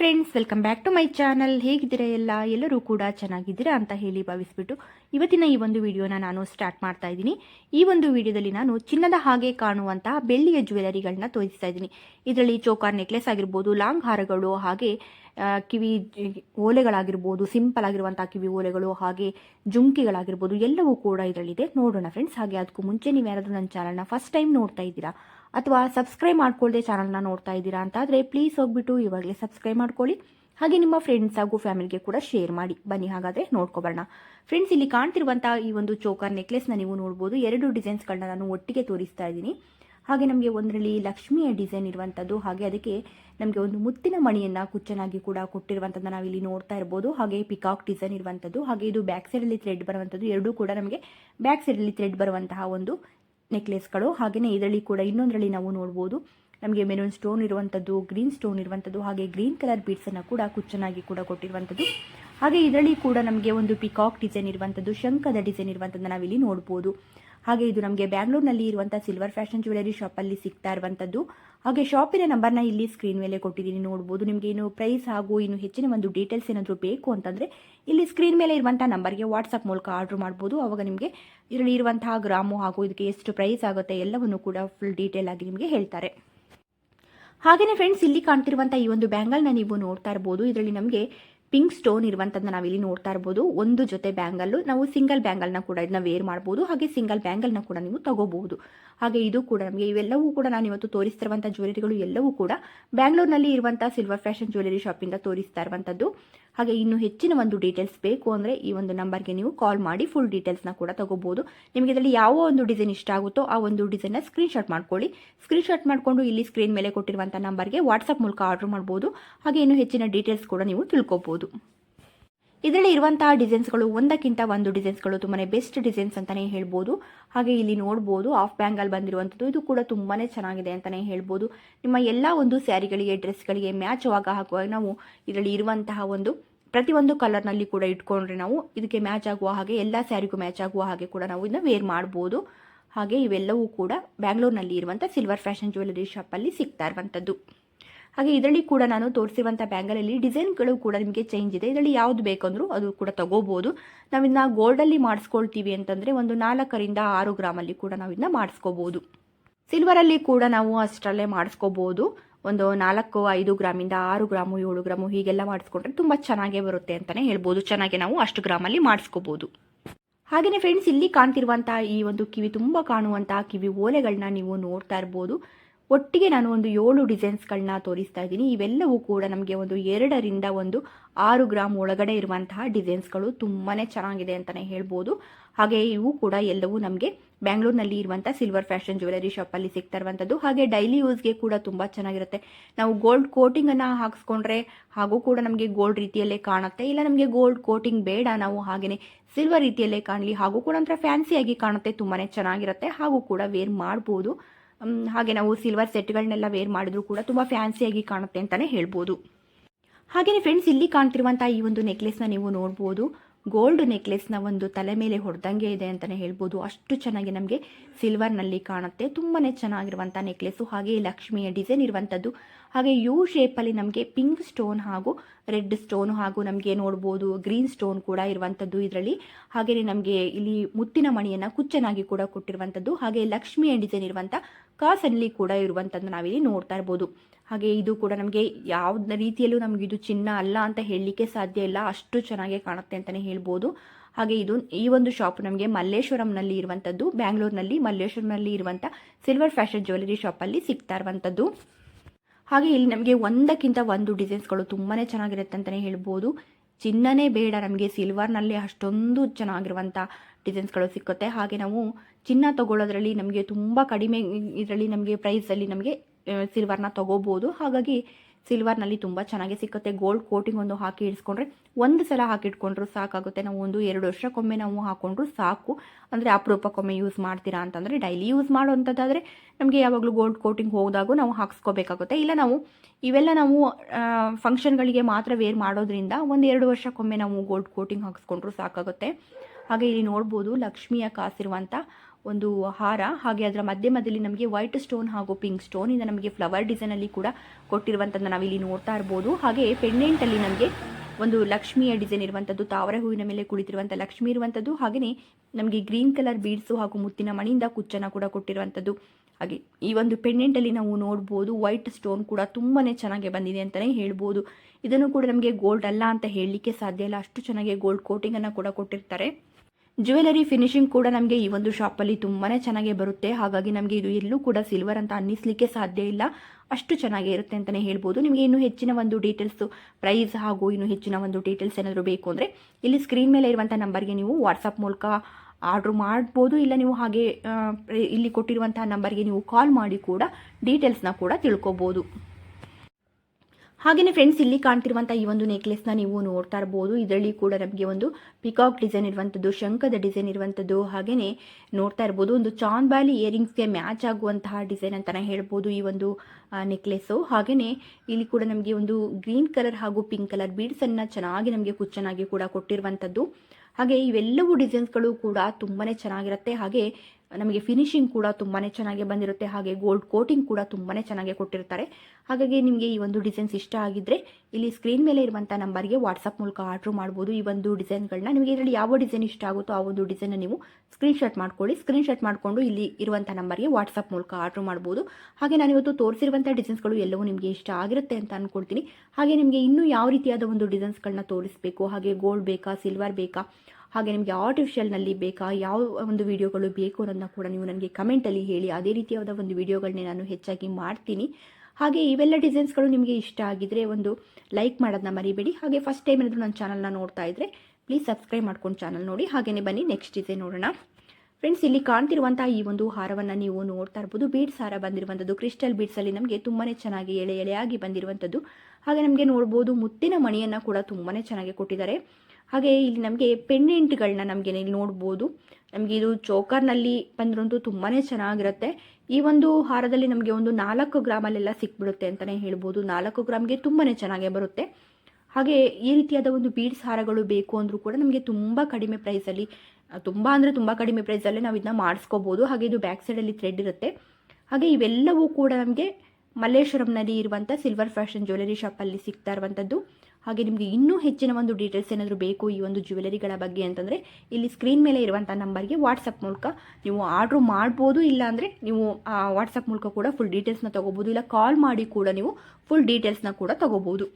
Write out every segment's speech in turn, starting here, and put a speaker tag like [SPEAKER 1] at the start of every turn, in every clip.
[SPEAKER 1] Friends welcome back to my channel ಹೇಗಿದ್ದೀರಾ ಎಲ್ಲ? ಎಲ್ಲರೂ ಕೂಡ ಚೆನ್ನಾಗಿದ್ದೀರಾ ಅಂತ ಹೇಳಿ ಭಾವಿಸ್ಬಿಟ್ಟು ಇವತ್ತಿನ ಈ ಒಂದು ವಿಡಿಯೋನ ನಾನು ಸ್ಟಾರ್ಟ್ ಮಾಡ್ತಾ ಇದ್ದೀನಿ. ಈ ಒಂದು ವಿಡಿಯೋದಲ್ಲಿ ನಾನು ಚಿನ್ನದ ಹಾಗೆ ಕಾಣುವಂತಹ ಬೆಳ್ಳಿಯ ಜ್ಯುವೆಲರಿಗಳನ್ನ ತೋರಿಸ್ತಾ ಇದ್ದೀನಿ. ಇದರಲ್ಲಿ ಚೋಕಾರ್ ನೆಕ್ಲೆಸ್ ಆಗಿರ್ಬೋದು, ಲಾಂಗ್ ಹಾರಗಳು, ಹಾಗೆ ಕಿವಿ ಓಲೆಗಳಾಗಿರ್ಬೋದು, ಸಿಂಪಲ್ ಆಗಿರುವಂತಹ ಕಿವಿ ಓಲೆಗಳು ಹಾಗೆ ಜುಮ್ಕಿಗಳಾಗಿರ್ಬೋದು, ಎಲ್ಲವೂ ಕೂಡ ಇದರಲ್ಲಿದೆ. ನೋಡೋಣ ಫ್ರೆಂಡ್ಸ್ ಹಾಗೆ ಅದಕ್ಕೂ ಮುಂಚೆ ನೀವು ಯಾರಾದರೂ ನನ್ನ ಚಾನಲ್ನ ಫಸ್ಟ್ ಟೈಮ್ ನೋಡ್ತಾ ಇದ್ದೀರಾ ಅಥವಾ ಸಬ್ಸ್ಕ್ರೈಬ್ ಮಾಡ್ಕೊಳ್ಳದೆ ಚಾನಲ್ನ ನೋಡ್ತಾ ಇದ್ದೀರಾ ಅಂತಾದರೆ ಪ್ಲೀಸ್ ಹೋಗ್ಬಿಟ್ಟು ಇವಾಗಲೇ ಸಬ್ಸ್ಕ್ರೈಬ್ ಮಾಡ್ಕೊಳ್ಳಿ. ಹಾಗೆ ನಿಮ್ಮ ಫ್ರೆಂಡ್ಸ್ ಹಾಗೂ ಫ್ಯಾಮಿಲಿಗೆ ಕೂಡ ಶೇರ್ ಮಾಡಿ. ಬನ್ನಿ ಹಾಗಾದರೆ ನೋಡ್ಕೊಬರೋಣ. ಫ್ರೆಂಡ್ಸ್ ಇಲ್ಲಿ ಕಾಣ್ತಿರುವಂಥ ಈ ಒಂದು ಚೋಕರ್ ನೆಕ್ಲೆಸ್ನ ನೀವು ನೋಡ್ಬೋದು. ಎರಡು ಡಿಸೈನ್ಸ್ಗಳನ್ನ ನಾನು ಒಟ್ಟಿಗೆ ತೋರಿಸ್ತಾ ಇದ್ದೀನಿ. ಹಾಗೆ ನಮಗೆ ಒಂದರಲ್ಲಿ ಲಕ್ಷ್ಮಿಯ ಡಿಸೈನ್ ಇರುವಂಥದ್ದು ಹಾಗೆ ಅದಕ್ಕೆ ನಮಗೆ ಒಂದು ಮುತ್ತಿನ ಮಣಿಯನ್ನು ಕುಚ್ಚನಾಗಿ ಕೂಡ ಕೊಟ್ಟಿರುವಂಥದ್ದನ್ನ ನಾವಿಲ್ಲಿ ನೋಡ್ತಾ ಇರ್ಬೋದು. ಹಾಗೆ ಪಿಕಾಕ್ ಡಿಸೈನ್ ಇರುವಂಥದ್ದು ಹಾಗೆ ಇದು ಬ್ಯಾಕ್ ಸೈಡಲ್ಲಿ ಥ್ರೆಡ್ ಬರುವಂಥದ್ದು ಎರಡೂ ಕೂಡ ನಮಗೆ ಬ್ಯಾಕ್ ಸೈಡಲ್ಲಿ ಥ್ರೆಡ್ ಬರುವಂತಹ ಒಂದು ನೆಕ್ಲೆಸ್ಗಳು ಹಾಗೆಯೇ ಇದರಲ್ಲಿ ಕೂಡ ಇನ್ನೊಂದರಲ್ಲಿ ನಾವು ನೋಡ್ಬೋದು, ನಮಗೆ ಮೆರೂನ್ ಸ್ಟೋನ್ ಇರುವಂಥದ್ದು ಗ್ರೀನ್ ಸ್ಟೋನ್ ಇರುವಂಥದ್ದು ಹಾಗೆ ಗ್ರೀನ್ ಕಲರ್ ಬೀಡ್ಸನ್ನು ಕೂಡ ಕುಚ್ಚನಾಗಿ ಕೂಡ ಕೊಟ್ಟಿರುವಂಥದ್ದು ಹಾಗೆ ಇದರಲ್ಲಿ ಕೂಡ ನಮಗೆ ಒಂದು ಪಿಕಾಕ್ ಡಿಸೈನ್ ಇರುವಂಥದ್ದು ಶಂಕದ ಡಿಸೈನ್ ಇರುವಂಥದ್ದು ನಾವಿಲ್ಲಿ ನೋಡ್ಬೋದು. ಹಾಗೆ ಇದು ನಮಗೆ ಬ್ಯಾಂಗ್ಳೂರ್ನಲ್ಲಿ ಇರುವಂಥ ಸಿಲ್ವರ್ ಫ್ಯಾಷನ್ ಜ್ಯುವೆಲರಿ ಶಾಪಲ್ಲಿ ಸಿಗ್ತಾ ಇರುವಂಥದ್ದು ಹಾಗೆ ಶಾಪಿನ ನಂಬರ್ನ ಇಲ್ಲಿ ಸ್ಕ್ರೀನ್ ಮೇಲೆ ಕೊಟ್ಟಿದ್ದೀನಿ, ನೋಡ್ಬೋದು. ನಿಮಗೆ ಇನ್ನು ಪ್ರೈಸ್ ಹಾಗೂ ಇನ್ನು ಹೆಚ್ಚಿನ ಒಂದು ಡೀಟೇಲ್ಸ್ ಏನಾದರೂ ಬೇಕು ಅಂತಂದರೆ ಇಲ್ಲಿ ಸ್ಕ್ರೀನ್ ಮೇಲೆ ಇರುವಂಥ ನಂಬರ್ಗೆ ವಾಟ್ಸಪ್ ಮೂಲಕ ಆರ್ಡರ್ ಮಾಡ್ಬೋದು. ಆವಾಗ ನಿಮಗೆ ಇದರಲ್ಲಿ ಇರುವಂತಹ ಗ್ರಾಮು ಹಾಗೂ ಇದಕ್ಕೆ ಎಷ್ಟು ಪ್ರೈಸ್ ಆಗುತ್ತೆ ಎಲ್ಲವನ್ನು ಕೂಡ ಫುಲ್ ಡೀಟೇಲ್ ಆಗಿ ನಿಮಗೆ ಹೇಳ್ತಾರೆ. ಹಾಗೆಯೇ ಫ್ರೆಂಡ್ಸ್ ಇಲ್ಲಿ ಕಾಣ್ತಿರುವಂಥ ಈ ಒಂದು ಬ್ಯಾಂಗಲ್ನ ನೀವು ನೋಡ್ತಾ ಇರ್ಬೋದು. ಇದರಲ್ಲಿ ನಮಗೆ ಪಿಂಕ್ ಸ್ಟೋನ್ ಇರುವಂಥದ್ದನ್ನ ನಾವಿಲ್ಲಿ ನೋಡ್ತಾ ಇರ್ಬೋದು. ಒಂದು ಜೊತೆ ಬ್ಯಾಂಗಲ್ ನಾವು ಸಿಂಗಲ್ ಬ್ಯಾಂಗಲ್ನ ಕೂಡ ಇದನ್ನ ವೇರ್ ಮಾಡ್ಬೋದು. ಹಾಗೆ ಸಿಂಗಲ್ ಬ್ಯಾಂಗಲ್ನ ಕೂಡ ನೀವು ತಗೋಬಹುದು. ಹಾಗೆ ಇದು ಕೂಡ ನಮಗೆ ಇವೆಲ್ಲವೂ ಕೂಡ ನಾನು ಇವತ್ತು ತೋರಿಸ್ತಿರುವಂಥ ಜ್ಯುವೆಲರಿಗಳು ಎಲ್ಲವೂ ಕೂಡ ಬ್ಯಾಂಗ್ಳೂರ್ನಲ್ಲಿ ಇರುವಂತಹ ಸಿಲ್ವರ್ ಫ್ಯಾಷನ್ ಜ್ಯುವೆಲರಿ ಶಾಪಿಂದ ತೋರಿಸ್ತಾ ಇರುವಂಥದ್ದು ಹಾಗೆ ಇನ್ನು ಹೆಚ್ಚಿನ ಒಂದು ಡೀಟೇಲ್ಸ್ ಬೇಕು ಅಂದರೆ ಈ ಒಂದು ನಂಬರ್ಗೆ ನೀವು ಕಾಲ್ ಮಾಡಿ ಫುಲ್ ಡೀಟೇಲ್ಸ್ನ ಕೂಡ ತಗೋಬಹುದು ನಿಮಗೆ ಇದರಲ್ಲಿ ಯಾವ ಒಂದು ಡಿಸೈನ್ ಇಷ್ಟ ಆಗುತ್ತೋ ಆ ಒಂದು ಡಿಸೈನ್ನ ಸ್ಕ್ರೀನ್ಶಾಟ್ ಮಾಡ್ಕೊಳ್ಳಿ. ಸ್ಕ್ರೀನ್ಶಾಟ್ ಮಾಡಿಕೊಂಡು ಇಲ್ಲಿ ಸ್ಕ್ರೀನ್ ಮೇಲೆ ಕೊಟ್ಟಿರುವಂಥ ನಂಬರ್ಗೆ ವಾಟ್ಸಪ್ ಮೂಲಕ ಆರ್ಡರ್ ಮಾಡ್ಬೋದು. ಹಾಗೆ ಇನ್ನು ಹೆಚ್ಚಿನ ಡೀಟೇಲ್ಸ್ ಕೂಡ ನೀವು ತಿಳ್ಕೊಬೋದು. ಇದರಲ್ಲಿ ಇರುವಂತಹ ಡಿಸೈನ್ಸ್ಗಳು ಒಂದಕ್ಕಿಂತ ಒಂದು ಡಿಸೈನ್ಸ್ಗಳು ತುಂಬಾ ಬೆಸ್ಟ್ ಡಿಸೈನ್ಸ್ ಅಂತಲೇ ಹೇಳ್ಬೋದು. ಹಾಗೆ ಇಲ್ಲಿ ನೋಡ್ಬೋದು ಆಫ್ ಬ್ಯಾಂಗಲ್ ಬಂದಿರುವಂಥದ್ದು ಇದು ಕೂಡ ತುಂಬಾ ಚೆನ್ನಾಗಿದೆ ಅಂತಲೇ ಹೇಳ್ಬೋದು. ನಿಮ್ಮ ಎಲ್ಲ ಒಂದು ಸ್ಯಾರಿಗಳಿಗೆ ಡ್ರೆಸ್ಗಳಿಗೆ ಮ್ಯಾಚ್ ಆಗ ಹಾಕುವಾಗ ನಾವು ಇದರಲ್ಲಿ ಇರುವಂತಹ ಒಂದು ಪ್ರತಿಯೊಂದು ಕಲರ್ನಲ್ಲಿ ಕೂಡ ಇಟ್ಕೊಂಡ್ರೆ ನಾವು ಇದಕ್ಕೆ ಮ್ಯಾಚ್ ಆಗುವ ಹಾಗೆ ಎಲ್ಲ ಸ್ಯಾರಿಗೂ ಮ್ಯಾಚ್ ಆಗುವ ಹಾಗೆ ಕೂಡ ನಾವು ಇದನ್ನ ವೇರ್ ಮಾಡ್ಬೋದು. ಹಾಗೆ ಇವೆಲ್ಲವೂ ಕೂಡ ಬ್ಯಾಂಗ್ಳೂರ್ನಲ್ಲಿ ಇರುವಂಥ ಸಿಲ್ವರ್ ಫ್ಯಾಷನ್ ಜ್ಯುವೆಲರಿ ಶಾಪಲ್ಲಿ ಸಿಗ್ತಾ ಇರುವಂಥದ್ದು. ಹಾಗೆ ಇದರಲ್ಲಿ ಕೂಡ ನಾನು ತೋರಿಸಿರುವಂಥ ಬ್ಯಾಂಗಲಲ್ಲಿ ಡಿಸೈನ್ಗಳು ಕೂಡ ನಿಮಗೆ ಚೇಂಜ್ ಇದೆ. ಇದರಲ್ಲಿ ಯಾವುದು ಬೇಕಂದ್ರೂ ಅದು ಕೂಡ ತಗೋಬೋದು. ನಾವಿನ್ನ ಗೋಲ್ಡಲ್ಲಿ ಮಾಡಿಸ್ಕೊಳ್ತೀವಿ ಅಂತಂದರೆ ಒಂದು ನಾಲ್ಕರಿಂದ ಆರು ಗ್ರಾಮಲ್ಲಿ ಕೂಡ ನಾವು ಇದನ್ನ ಮಾಡಿಸ್ಕೋಬೋದು. ಸಿಲ್ವರಲ್ಲಿ ಕೂಡ ನಾವು ಅಷ್ಟರಲ್ಲೇ ಮಾಡಿಸ್ಕೋಬೋದು. ಒಂದು ನಾಲ್ಕು, ಐದು ಗ್ರಾಮಿಂದ ಆರು ಗ್ರಾಮು, ಏಳು ಗ್ರಾಮು ಹೀಗೆಲ್ಲ ಮಾಡಿಸ್ಕೊಂಡ್ರೆ ತುಂಬ ಚೆನ್ನಾಗೇ ಬರುತ್ತೆ ಅಂತಲೇ ಹೇಳ್ಬೋದು. ಚೆನ್ನಾಗಿ ನಾವು ಅಷ್ಟು ಗ್ರಾಮಲ್ಲಿ ಮಾಡಿಸ್ಕೋಬೋದು. ಹಾಗೆಯೇ ಫ್ರೆಂಡ್ಸ್ ಇಲ್ಲಿ ಕಾಣ್ತಿರುವಂತಹ ಈ ಒಂದು ಕಿವಿ ತುಂಬ ಕಾಣುವಂತಹ ಕಿವಿ ಓಲೆಗಳನ್ನ ನೀವು ನೋಡ್ತಾ ಇರ್ಬೋದು. ಒಟ್ಟಿಗೆ ನಾನು ಒಂದು ಏಳು ಡಿಸೈನ್ಸ್ಗಳನ್ನ ತೋರಿಸ್ತಾ ಇದ್ದೀನಿ. ಇವೆಲ್ಲವೂ ಕೂಡ ನಮಗೆ ಒಂದು ಎರಡರಿಂದ ಒಂದು ಆರು ಗ್ರಾಮ್ ಒಳಗಡೆ ಇರುವಂತಹ ಡಿಸೈನ್ಸ್ಗಳು ತುಂಬಾ ಚೆನ್ನಾಗಿದೆ ಅಂತಲೇ ಹೇಳ್ಬೋದು. ಹಾಗೆ ಇವು ಕೂಡ ಎಲ್ಲವೂ ನಮಗೆ ಬ್ಯಾಂಗ್ಳೂರ್ನಲ್ಲಿ ಇರುವಂಥ ಸಿಲ್ವರ್ ಫ್ಯಾಷನ್ ಜ್ಯುವೆಲರಿ ಶಾಪಲ್ಲಿ ಸಿಗ್ತಾ ಇರುವಂಥದ್ದು ಹಾಗೆ ಡೈಲಿ ಯೂಸ್ಗೆ ಕೂಡ ತುಂಬ ಚೆನ್ನಾಗಿರುತ್ತೆ. ನಾವು ಗೋಲ್ಡ್ ಕೋಟಿಂಗನ್ನು ಹಾಕಿಸ್ಕೊಂಡ್ರೆ ಹಾಗೂ ಕೂಡ ನಮಗೆ ಗೋಲ್ಡ್ ರೀತಿಯಲ್ಲೇ ಕಾಣುತ್ತೆ. ಇಲ್ಲ ನಮಗೆ ಗೋಲ್ಡ್ ಕೋಟಿಂಗ್ ಬೇಡ ನಾವು ಹಾಗೆಯೇ ಸಿಲ್ವರ್ ರೀತಿಯಲ್ಲೇ ಕಾಣಲಿ ಹಾಗೂ ಕೂಡ ಒಂಥರ ಫ್ಯಾನ್ಸಿಯಾಗಿ ಕಾಣುತ್ತೆ. ತುಂಬಾ ಚೆನ್ನಾಗಿರುತ್ತೆ ಹಾಗೂ ಕೂಡ ವೇರ್ ಮಾಡ್ಬೋದು. ಹಾಗೆ ನಾವು ಸಿಲ್ವರ್ ಸೆಟ್ಗಳನ್ನೆಲ್ಲ ವೇರ್ ಮಾಡಿದ್ರು ಕೂಡ ತುಂಬ ಫ್ಯಾನ್ಸಿಯಾಗಿ ಕಾಣುತ್ತೆ ಅಂತಲೇ ಹೇಳ್ಬೋದು. ಹಾಗೆಯೇ ಫ್ರೆಂಡ್ಸ್ ಇಲ್ಲಿ ಕಾಣ್ತಿರುವಂಥ ಈ ಒಂದು ನೆಕ್ಲೆಸ್ನ ನೀವು ನೋಡ್ಬೋದು. ಗೋಲ್ಡ್ ನೆಕ್ಲೆಸ್ನ ಒಂದು ತಲೆ ಮೇಲೆ ಹೊಡೆದಂಗೆ ಇದೆ ಅಂತಲೇ ಹೇಳ್ಬೋದು. ಅಷ್ಟು ಚೆನ್ನಾಗಿ ನಮಗೆ ಸಿಲ್ವರ್ನಲ್ಲಿ ಕಾಣುತ್ತೆ. ತುಂಬಾ ಚೆನ್ನಾಗಿರುವಂಥ ನೆಕ್ಲೆಸ್ಸು ಹಾಗೆ ಲಕ್ಷ್ಮಿಯ ಡಿಸೈನ್ ಇರುವಂಥದ್ದು. ಹಾಗೆ ಯು ಶೇಪಲ್ಲಿ ನಮಗೆ ಪಿಂಕ್ ಸ್ಟೋನ್ ಹಾಗೂ ರೆಡ್ ಸ್ಟೋನ್ ಹಾಗೂ ನಮಗೆ ನೋಡ್ಬೋದು ಗ್ರೀನ್ ಸ್ಟೋನ್ ಕೂಡ ಇರುವಂಥದ್ದು ಇದರಲ್ಲಿ. ಹಾಗೆಯೇ ನಮಗೆ ಇಲ್ಲಿ ಮುತ್ತಿನ ಮಣಿಯನ್ನು ಕುಚ್ಚನಾಗಿ ಕೂಡ ಕೊಟ್ಟಿರುವಂಥದ್ದು ಹಾಗೆ ಲಕ್ಷ್ಮಿಯ ಡಿಸೈನ್ ಇರುವಂಥ ಕಾಸಲ್ಲಿ ಕೂಡ ಇರುವಂಥದ್ದು ನಾವಿಲ್ಲಿ ನೋಡ್ತಾ ಇರ್ಬೋದು. ಹಾಗೆ ಇದು ಕೂಡ ನಮಗೆ ಯಾವ ರೀತಿಯಲ್ಲೂ ನಮಗೆ ಇದು ಚಿನ್ನ ಅಲ್ಲ ಅಂತ ಹೇಳಲಿಕ್ಕೆ ಸಾಧ್ಯ ಇಲ್ಲ. ಅಷ್ಟು ಚೆನ್ನಾಗಿ ಕಾಣುತ್ತೆ ಅಂತಲೇ ಹೇಳ್ಬೋದು. ಹಾಗೆ ಇದು ಈ ಒಂದು ಶಾಪ್ ನಮಗೆ ಮಲ್ಲೇಶ್ವರಂನಲ್ಲಿ ಇರುವಂಥದ್ದು ಬ್ಯಾಂಗ್ಳೂರ್ನಲ್ಲಿ ಮಲ್ಲೇಶ್ವರಂನಲ್ಲಿ ಇರುವಂಥ ಸಿಲ್ವರ್ ಫ್ಯಾಷನ್ ಜ್ಯುವೆಲರಿ ಶಾಪಲ್ಲಿ ಸಿಗ್ತಾ ಇರುವಂಥದ್ದು ಹಾಗೆ ಇಲ್ಲಿ ನಮಗೆ ಒಂದಕ್ಕಿಂತ ಒಂದು ಡಿಸೈನ್ಸ್ಗಳು ತುಂಬಾ ಚೆನ್ನಾಗಿರುತ್ತೆ ಅಂತಲೇ ಹೇಳ್ಬೋದು. ಚಿನ್ನನೇ ಬೇಡ ನಮಗೆ ಸಿಲ್ವರ್ನಲ್ಲಿ ಅಷ್ಟೊಂದು ಚೆನ್ನಾಗಿರುವಂಥ ಡಿಸೈನ್ಸ್ಗಳು ಸಿಕ್ಕುತ್ತೆ. ಹಾಗೆ ನಾವು ಚಿನ್ನ ತಗೊಳ್ಳೋದ್ರಲ್ಲಿ ನಮಗೆ ತುಂಬ ಕಡಿಮೆ ಇದರಲ್ಲಿ ನಮಗೆ ಪ್ರೈಸಲ್ಲಿ ನಮಗೆ ಸಿಲ್ವರ್ನ ತಗೋಬೋದು. ಹಾಗಾಗಿ ಸಿಲ್ವರ್ನಲ್ಲಿ ತುಂಬ ಚೆನ್ನಾಗಿ ಸಿಕ್ಕುತ್ತೆ. ಗೋಲ್ಡ್ ಕೋಟಿಂಗ್ ಒಂದು ಹಾಕಿ ಇಡಿಸ್ಕೊಂಡ್ರೆ ಒಂದು ಸಲ ಹಾಕಿಟ್ಕೊಂಡ್ರು ಸಾಕಾಗುತ್ತೆ. ನಾವು ಒಂದು ಎರಡು ವರ್ಷಕ್ಕೊಮ್ಮೆ ನಾವು ಹಾಕೊಂಡ್ರು ಸಾಕು. ಅಂದರೆ ಅಪರೂಪಕ್ಕೊಮ್ಮೆ ಯೂಸ್ ಮಾಡ್ತೀರಾ ಅಂತಂದರೆ ಡೈಲಿ ಯೂಸ್ ಮಾಡುವಂಥದ್ದಾದರೆ ನಮಗೆ ಯಾವಾಗಲೂ ಗೋಲ್ಡ್ ಕೋಟಿಂಗ್ ಹೋದಾಗೂ ನಾವು ಹಾಕ್ಸ್ಕೋಬೇಕಾಗುತ್ತೆ. ಇಲ್ಲ ನಾವು ಇವೆಲ್ಲ ನಾವು ಫಂಕ್ಷನ್ಗಳಿಗೆ ಮಾತ್ರ ವೇರ್ ಮಾಡೋದ್ರಿಂದ ಒಂದು ಎರಡು ವರ್ಷಕ್ಕೊಮ್ಮೆ ನಾವು ಗೋಲ್ಡ್ ಕೋಟಿಂಗ್ ಹಾಕ್ಸ್ಕೊಂಡ್ರು ಸಾಕಾಗುತ್ತೆ. ಹಾಗೆ ಇಲ್ಲಿ ನೋಡ್ಬೋದು ಲಕ್ಷ್ಮಿಯ ಕಾಸಿರುವಂಥ ಒಂದು ಹಾರ, ಹಾಗೆ ಅದರ ಮಧ್ಯೆ ಮಧ್ಯದಲ್ಲಿ ನಮಗೆ ವೈಟ್ ಸ್ಟೋನ್ ಹಾಗೂ ಪಿಂಕ್ ಸ್ಟೋನ್ ಇಂದ ನಮಗೆ ಫ್ಲವರ್ ಡಿಸೈನಲ್ಲಿ ಕೂಡ ಕೊಟ್ಟಿರುವಂಥದ್ದು ನಾವಿಲ್ಲಿ ನೋಡ್ತಾ ಇರ್ಬೋದು. ಹಾಗೆ ಪೆಂಡೆಂಟಲ್ಲಿ ನಮಗೆ ಒಂದು ಲಕ್ಷ್ಮಿಯ ಡಿಸೈನ್ ಇರುವಂಥದ್ದು ತಾವರೆ ಹೂವಿನ ಮೇಲೆ ಕುಳಿತಿರುವಂಥ ಲಕ್ಷ್ಮಿ ಇರುವಂಥದ್ದು ಹಾಗೆಯೇ ನಮಗೆ ಗ್ರೀನ್ ಕಲರ್ ಬೀಡ್ಸು ಹಾಗೂ ಮುತ್ತಿನ ಮಣಿಯಿಂದ ಕುಚ್ಚನ್ನು ಕೂಡ ಕೊಟ್ಟಿರುವಂಥದ್ದು ಹಾಗೆ ಈ ಒಂದು ಪೆಂಡೆಂಟಲ್ಲಿ ನಾವು ನೋಡ್ಬೋದು ವೈಟ್ ಸ್ಟೋನ್ ಕೂಡ ತುಂಬಾ ಚೆನ್ನಾಗಿ ಬಂದಿದೆ ಅಂತಲೇ ಹೇಳ್ಬೋದು. ಇದನ್ನು ಕೂಡ ನಮಗೆ ಗೋಲ್ಡ್ ಅಲ್ಲ ಅಂತ ಹೇಳಲಿಕ್ಕೆ ಸಾಧ್ಯ ಇಲ್ಲ. ಅಷ್ಟು ಚೆನ್ನಾಗಿ ಗೋಲ್ಡ್ ಕೋಟಿಂಗನ್ನು ಕೂಡ ಕೊಟ್ಟಿರ್ತಾರೆ. ಜ್ಯುವೆಲರಿ ಫಿನಿಶಿಂಗ್ ಕೂಡ ನಮಗೆ ಈ ಒಂದು ಶಾಪಲ್ಲಿ ತುಂಬಾನೇ ಚೆನ್ನಾಗಿ ಬರುತ್ತೆ. ಹಾಗಾಗಿ ನಮಗೆ ಇದು ಎಲ್ಲೂ ಕೂಡ ಸಿಲ್ವರ್ ಅಂತ ಅನ್ನಿಸ್ಲಿಕ್ಕೆ ಸಾಧ್ಯ ಇಲ್ಲ. ಅಷ್ಟು ಚೆನ್ನಾಗಿ ಇರುತ್ತೆ ಅಂತಲೇ ಹೇಳ್ಬೋದು. ನಿಮಗೆ ಇನ್ನೂ ಹೆಚ್ಚಿನ ಒಂದು ಡೀಟೇಲ್ಸು ಪ್ರೈಸ್ ಹಾಗೂ ಇನ್ನೂ ಹೆಚ್ಚಿನ ಒಂದು ಡೀಟೇಲ್ಸ್ ಏನಾದರೂ ಬೇಕು ಅಂದರೆ ಇಲ್ಲಿ ಸ್ಕ್ರೀನ್ ಮೇಲೆ ಇರುವಂಥ ನಂಬರ್ಗೆ ನೀವು ವಾಟ್ಸಪ್ ಮೂಲಕ ಆರ್ಡ್ರ್ ಮಾಡ್ಬೋದು. ಇಲ್ಲ ನೀವು ಹಾಗೆ ಇಲ್ಲಿ ಕೊಟ್ಟಿರುವಂತಹ ನಂಬರ್ಗೆ ನೀವು ಕಾಲ್ ಮಾಡಿ ಕೂಡ ಡೀಟೇಲ್ಸ್ನ ಕೂಡ ತಿಳ್ಕೊಬೋದು. ಹಾಗೆಯೇ ಫ್ರೆಂಡ್ಸ್ ಇಲ್ಲಿ ಕಾಣ್ತಿರುವಂಥ ಈ ಒಂದು ನೆಕ್ಲೆಸ್ನ ನೀವು ನೋಡ್ತಾ ಇರ್ಬೋದು. ಇದರಲ್ಲಿ ಕೂಡ ನಮಗೆ ಒಂದು ಪಿಕಾಕ್ ಡಿಸೈನ್ ಇರುವಂಥದ್ದು ಶಂಖದ ಡಿಸೈನ್ ಇರುವಂಥದ್ದು ಹಾಗೆಯೇ ನೋಡ್ತಾ ಇರ್ಬೋದು. ಒಂದು ಚಾಂದ್ಬಾಲಿ ಇಯರಿಂಗ್ಸ್ಗೆ ಮ್ಯಾಚ್ ಆಗುವಂತಹ ಡಿಸೈನ್ ಅಂತಲೇ ಹೇಳ್ಬೋದು ಈ ಒಂದು ನೆಕ್ಲೆಸ್ಸು ಹಾಗೆಯೇ ಇಲ್ಲಿ ಕೂಡ ನಮಗೆ ಒಂದು ಗ್ರೀನ್ ಕಲರ್ ಹಾಗೂ ಪಿಂಕ್ ಕಲರ್ ಬೀಡ್ಸನ್ನು ಚೆನ್ನಾಗಿ ನಮಗೆ ಕುಚ್ಚನಾಗಿ ಕೂಡ ಕೊಟ್ಟಿರುವಂಥದ್ದು ಹಾಗೆ ಇವೆಲ್ಲವೂ ಡಿಸೈನ್ಸ್ಗಳು ಕೂಡ ತುಂಬಾ ಚೆನ್ನಾಗಿರುತ್ತೆ. ಹಾಗೆ ನಮಗೆ ಫಿನಿಶಿಂಗ್ ಕೂಡ ತುಂಬಾ ಚೆನ್ನಾಗಿ ಬಂದಿರುತ್ತೆ. ಹಾಗೆ ಗೋಲ್ಡ್ ಕೋಟಿಂಗ್ ಕೂಡ ತುಂಬಾ ಚೆನ್ನಾಗಿ ಕೊಟ್ಟಿರ್ತಾರೆ. ಹಾಗಾಗಿ ನಿಮಗೆ ಈ ಒಂದು ಡಿಸೈನ್ಸ್ ಇಷ್ಟ ಆಗಿದ್ದರೆ ಇಲ್ಲಿ ಸ್ಕ್ರೀನ್ ಮೇಲೆ ಇರುವಂಥ ನಂಬರ್ಗೆ ವಾಟ್ಸಪ್ ಮೂಲಕ ಆರ್ಡರ್ ಮಾಡ್ಬೋದು. ಈ ಒಂದು ಡಿಸೈನ್ಗಳನ್ನ ನಿಮಗೆ ಇದರಲ್ಲಿ ಯಾವ ಡಿಸೈನ್ ಇಷ್ಟ ಆಗುತ್ತೋ ಆ ಒಂದು ಡಿಸೈನ್ ನೀವು ಸ್ಕ್ರೀನ್ಶಾಟ್ ಮಾಡ್ಕೊಳ್ಳಿ. ಸ್ಕ್ರೀನ್ಶಾಟ್ ಮಾಡಿಕೊಂಡು ಇಲ್ಲಿ ಇರುವಂಥ ನಂಬರ್ಗೆ ವಾಟ್ಸಪ್ ಮೂಲಕ ಆರ್ಡರ್ ಮಾಡ್ಬೋದು. ಹಾಗೆ ನಾನು ಇವತ್ತು ತೋರಿಸಿರುವಂಥ ಡಿಸೈನ್ಸ್ಗಳು ಎಲ್ಲವೂ ನಿಮಗೆ ಇಷ್ಟ ಆಗಿರುತ್ತೆ ಅಂತ ಅನ್ಕೊಳ್ತೀನಿ. ಹಾಗೆ ನಿಮಗೆ ಇನ್ನೂ ಯಾವ ರೀತಿಯಾದ ಒಂದು ಡಿಸೈನ್ಸ್ಗಳನ್ನ ತೋರಿಸಬೇಕು? ಹಾಗೆ ಗೋಲ್ಡ್ ಬೇಕಾ ಸಿಲ್ವರ್ ಬೇಕಾ? ಹಾಗೆ ನಿಮಗೆ ಆರ್ಟಿಫಿಷಿಯಲ್ನಲ್ಲಿ ಬೇಕಾ? ಯಾವ ಒಂದು ವಿಡಿಯೋಗಳು ಬೇಕು ಅನ್ನೋದನ್ನ ಕೂಡ ನೀವು ನನಗೆ ಕಮೆಂಟಲ್ಲಿ ಹೇಳಿ. ಅದೇ ರೀತಿಯಾದ ಒಂದು ವಿಡಿಯೋಗಳನ್ನೇ ನಾನು ಹೆಚ್ಚಾಗಿ ಮಾಡ್ತೀನಿ. ಹಾಗೆ ಇವೆಲ್ಲ ಡಿಸೈನ್ಸ್ಗಳು ನಿಮಗೆ ಇಷ್ಟ ಆಗಿದ್ರೆ ಒಂದು ಲೈಕ್ ಮಾಡೋದನ್ನ ಮರಿಬೇಡಿ. ಹಾಗೆ ಫಸ್ಟ್ ಟೈಮ್ ಏನಾದರೂ ನನ್ನ ಚಾನಲ್ನ ನೋಡ್ತಾ ಇದ್ದರೆ ಪ್ಲೀಸ್ ಸಬ್ಸ್ಕ್ರೈಬ್ ಮಾಡ್ಕೊಂಡು ಚಾನಲ್ ನೋಡಿ. ಹಾಗೆಯೇ ಬನ್ನಿ ನೆಕ್ಸ್ಟ್ ಇದೆ ನೋಡೋಣ. ಫ್ರೆಂಡ್ಸ್ ಇಲ್ಲಿ ಕಾಣ್ತಿರುವಂಥ ಈ ಒಂದು ಹಾರವನ್ನು ನೀವು ನೋಡ್ತಾ ಇರ್ಬೋದು. ಬೀಡ್ಸ್ ಹಾರ ಬಂದಿರುವಂಥದ್ದು ಕ್ರಿಸ್ಟಲ್ ಬೀಡ್ಸಲ್ಲಿ ನಮಗೆ ತುಂಬಾ ಚೆನ್ನಾಗಿ ಎಳೆ ಎಳೆಯಾಗಿ ಬಂದಿರುವಂಥದ್ದು. ಹಾಗೆ ನಮಗೆ ನೋಡ್ಬೋದು ಮುತ್ತಿನ ಮಣಿಯನ್ನು ಕೂಡ ತುಂಬಾ ಚೆನ್ನಾಗಿ ಕೊಟ್ಟಿದ್ದಾರೆ. ಹಾಗೆ ಇಲ್ಲಿ ನಮಗೆ ಪೆಂಡೆಂಟ್ಗಳನ್ನ ನಮಗೆ ಇಲ್ಲಿ ನೋಡ್ಬೋದು. ನಮಗೆ ಇದು ಚೋಕರ್ನಲ್ಲಿ ಬಂದ್ರಂತೂ ತುಂಬಾ ಚೆನ್ನಾಗಿರುತ್ತೆ. ಈ ಒಂದು ಹಾರದಲ್ಲಿ ನಮಗೆ ಒಂದು ನಾಲ್ಕು ಗ್ರಾಮಲ್ಲೆಲ್ಲ ಸಿಕ್ಬಿಡುತ್ತೆ ಅಂತಲೇ ಹೇಳ್ಬೋದು. ನಾಲ್ಕು ಗ್ರಾಮ್ಗೆ ತುಂಬಾ ಚೆನ್ನಾಗೇ ಬರುತ್ತೆ. ಹಾಗೆ ಈ ರೀತಿಯಾದ ಒಂದು ಬೀಡ್ಸ್ ಹಾರಗಳು ಬೇಕು ಅಂದರೂ ಕೂಡ ನಮಗೆ ತುಂಬ ಕಡಿಮೆ ಪ್ರೈಸಲ್ಲಿ, ತುಂಬ ಅಂದರೆ ತುಂಬ ಕಡಿಮೆ ಪ್ರೈಸಲ್ಲೇ ನಾವು ಇದನ್ನ ಮಾಡಿಸ್ಕೋಬೋದು. ಹಾಗೆ ಇದು ಬ್ಯಾಕ್ ಸೈಡಲ್ಲಿ ಥ್ರೆಡ್ ಇರುತ್ತೆ. ಹಾಗೆ ಇವೆಲ್ಲವೂ ಕೂಡ ನಮಗೆ ಮಲ್ಲೇಶ್ವರಂನಲ್ಲಿ ಇರುವಂಥ ಸಿಲ್ವರ್ ಫ್ಯಾಷನ್ ಜ್ಯುವೆಲರಿ ಶಾಪಲ್ಲಿ ಸಿಗ್ತಾ ಇರುವಂಥದ್ದು ಹಾಗೆ ನಿಮಗೆ ಇನ್ನೂ ಹೆಚ್ಚಿನ ಒಂದು ಡೀಟೇಲ್ಸ್ ಏನಾದರೂ ಬೇಕು ಈ ಒಂದು ಜ್ಯುವೆಲರಿಗಳ ಬಗ್ಗೆ ಅಂತಂದರೆ, ಇಲ್ಲಿ ಸ್ಕ್ರೀನ್ ಮೇಲೆ ಇರುವಂಥ ನಂಬರ್ಗೆ ವಾಟ್ಸಪ್ ಮೂಲಕ ನೀವು ಆರ್ಡ್ರ್ ಮಾಡ್ಬೋದು, ಇಲ್ಲ ಅಂದರೆ ನೀವು ವಾಟ್ಸಪ್ ಮೂಲಕ ಕೂಡ ಫುಲ್ ಡೀಟೇಲ್ಸ್ನ ತೊಗೋಬೋದು, ಇಲ್ಲ ಕಾಲ್ ಮಾಡಿ ಕೂಡ ನೀವು ಫುಲ್ ಡೀಟೇಲ್ಸ್ನ ಕೂಡ ತೊಗೋಬೋದು.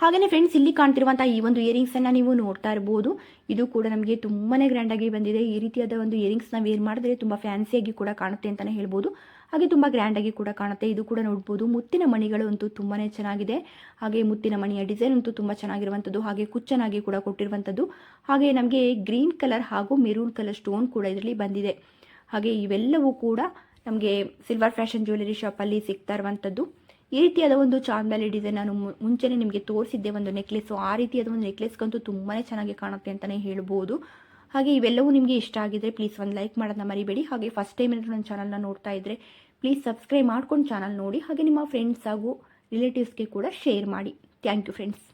[SPEAKER 1] ಹಾಗೆಯೇ ಫ್ರೆಂಡ್ಸ್ ಇಲ್ಲಿ ಕಾಣ್ತಿರುವಂಥ ಈ ಒಂದು ಇಯರಿಂಗ್ಸನ್ನು ನೀವು ನೋಡ್ತಾ ಇರ್ಬೋದು. ಇದು ಕೂಡ ನಮಗೆ ತುಂಬಾ ಗ್ರ್ಯಾಂಡಾಗಿ ಬಂದಿದೆ. ಈ ರೀತಿಯಾದ ಒಂದು ಇಯರಿಂಗ್ಸ್ನ ವೇರ್ ಮಾಡಿದ್ರೆ ತುಂಬ ಫ್ಯಾನ್ಸಿಯಾಗಿ ಕೂಡ ಕಾಣುತ್ತೆ ಅಂತಲೇ ಹೇಳ್ಬೋದು. ಹಾಗೆ ತುಂಬ ಗ್ರ್ಯಾಂಡಾಗಿ ಕೂಡ ಕಾಣುತ್ತೆ. ಇದು ಕೂಡ ನೋಡ್ಬೋದು. ಮುತ್ತಿನ ಮಣಿಗಳು ಅಂತೂ ತುಂಬಾ ಚೆನ್ನಾಗಿದೆ. ಹಾಗೆ ಮುತ್ತಿನ ಮಣಿಯ ಡಿಸೈನ್ ಅಂತೂ ತುಂಬ ಚೆನ್ನಾಗಿರುವಂಥದ್ದು. ಹಾಗೆ ಕುಚ್ಚನಾಗಿ ಕೂಡ ಕೊಟ್ಟಿರುವಂಥದ್ದು. ಹಾಗೆ ನಮಗೆ ಗ್ರೀನ್ ಕಲರ್ ಹಾಗೂ ಮೆರೂನ್ ಕಲರ್ ಸ್ಟೋನ್ ಕೂಡ ಇದರಲ್ಲಿ ಬಂದಿದೆ. ಹಾಗೆ ಇವೆಲ್ಲವೂ ಕೂಡ ನಮಗೆ ಸಿಲ್ವರ್ ಫ್ಯಾಷನ್ ಜ್ಯುವೆಲರಿ ಶಾಪಲ್ಲಿ ಸಿಗ್ತಾ ಇರುವಂಥದ್ದು. ಈ ರೀತಿಯಾದ ಒಂದು ಚಾಂದಲಿ ಡಿಸೈನ್ ನಾನು ಮುಂಚೆನೇ ನಿಮಗೆ ತೋರಿಸಿದ್ದೆ ಒಂದು ನೆಕ್ಲೆಸ್ಸು ಆ ರೀತಿಯಾದ ಒಂದು ನೆಕ್ಲೆಸ್ಗಂತೂ ತುಂಬಾ ಚೆನ್ನಾಗಿ ಕಾಣುತ್ತೆ ಅಂತಲೇ ಹೇಳ್ಬೋದು. ಹಾಗೆ ಇವೆಲ್ಲವೂ ನಿಮಗೆ ಇಷ್ಟ ಆಗಿದ್ರೆ ಪ್ಲೀಸ್ ಒಂದು ಲೈಕ್ ಮಾಡೋದನ್ನ ಮರಿಬೇಡಿ. ಹಾಗೆ ಫಸ್ಟ್ ಟೈಮ್ ಏನಾದರೂ ನನ್ನ ಚಾನಲ್ನ ನೋಡ್ತಾ ಇದ್ದರೆ ಪ್ಲೀಸ್ ಸಬ್ಸ್ಕ್ರೈಬ್ ಮಾಡ್ಕೊಂಡು ಚಾನಲ್ ನೋಡಿ, ಹಾಗೆ ನಿಮ್ಮ ಫ್ರೆಂಡ್ಸ್ ಹಾಗೂ ರಿಲೇಟಿವ್ಸ್ಗೆ ಕೂಡ ಶೇರ್ ಮಾಡಿ. Thank you friends